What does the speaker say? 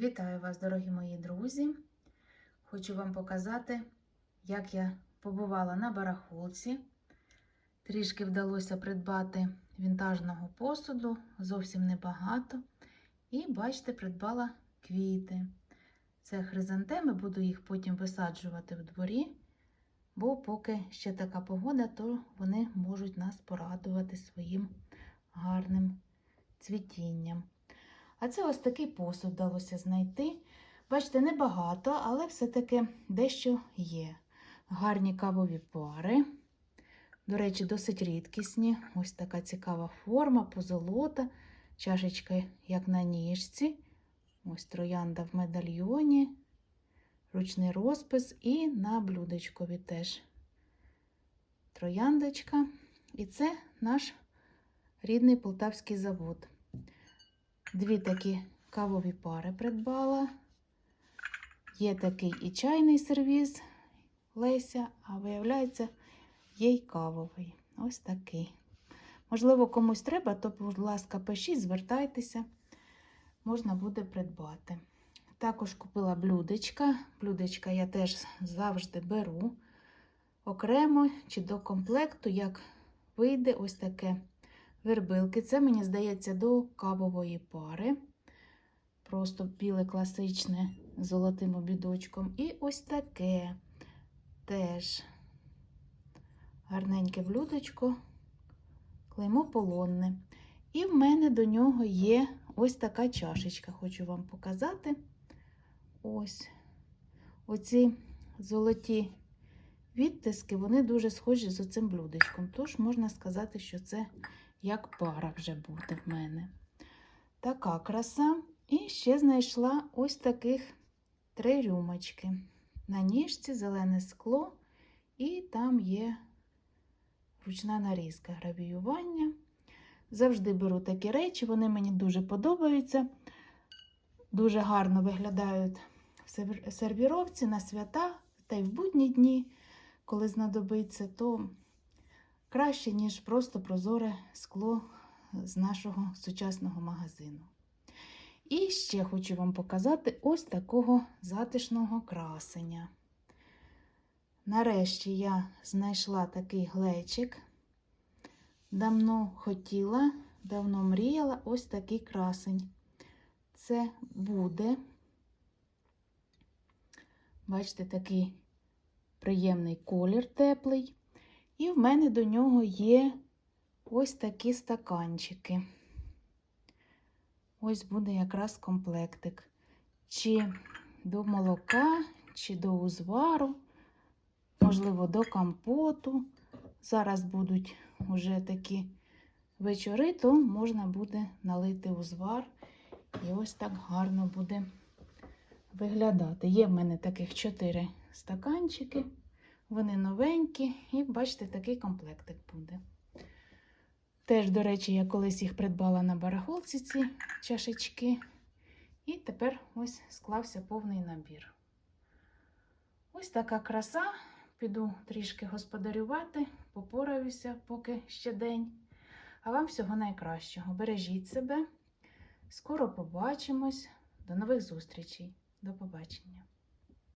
Вітаю вас, дорогі мої друзі! Хочу вам показати, як я побувала на барахолці. Трішки вдалося придбати вінтажного посуду, зовсім небагато. І, бачите, придбала квіти. Це хризантеми, буду їх потім висаджувати в дворі, бо поки ще така погода, то вони можуть нас порадувати своїм гарним цвітінням. А це ось такий посуд вдалося знайти. Бачите, небагато, але все-таки дещо є. Гарні кавові пари. До речі, досить рідкісні. Ось така цікава форма, позолота, чашечка, як на ніжці. Ось троянда в медальйоні, ручний розпис і на блюдечкові теж трояндочка. І це наш рідний полтавський завод. Дві такі кавові пари придбала. Є такий і чайний сервіз Леся, а виявляється, є й кавовий. Ось такий. Можливо, комусь треба, то, будь ласка, пишіть, звертайтеся, можна буде придбати. Також купила блюдечка. Блюдечка я теж завжди беру окремо чи до комплекту, як вийде ось таке вербилки. Це, мені здається, до кавової пари. Просто біле класичне з золотим обідочком. І ось таке теж гарненьке блюдечко, клеймо полонне. І в мене до нього є ось така чашечка, хочу вам показати. Ось оці золоті відтиски, вони дуже схожі з оцим блюдечком. Тож можна сказати, що це як пара вже буде в мене. Така краса. І ще знайшла ось таких три рюмочки. На ніжці зелене скло, і там є ручна нарізка гравіювання. Завжди беру такі речі, вони мені дуже подобаються. Дуже гарно виглядають в сервіровці на свята та й в будні дні, коли знадобиться, то краще, ніж просто прозоре скло з нашого сучасного магазину. І ще хочу вам показати ось такого затишного красення. Нарешті я знайшла такий глечик. Давно хотіла, давно мріяла ось такий красень. Це буде, бачите, такий приємний колір теплий. І в мене до нього є ось такі стаканчики. Ось буде якраз комплектик. Чи до молока, чи до узвару, можливо, до компоту. Зараз будуть вже такі вечори, то можна буде налити узвар. І ось так гарно буде виглядати. Є в мене таких 4 стаканчики. Вони новенькі, і, бачите, такий комплектик буде. Теж, до речі, я колись їх придбала на барахолці, ці чашечки. І тепер ось склався повний набір. Ось така краса. Піду трішки господарювати, попораюся, поки ще день. А вам всього найкращого. Бережіть себе. Скоро побачимось. До нових зустрічей. До побачення.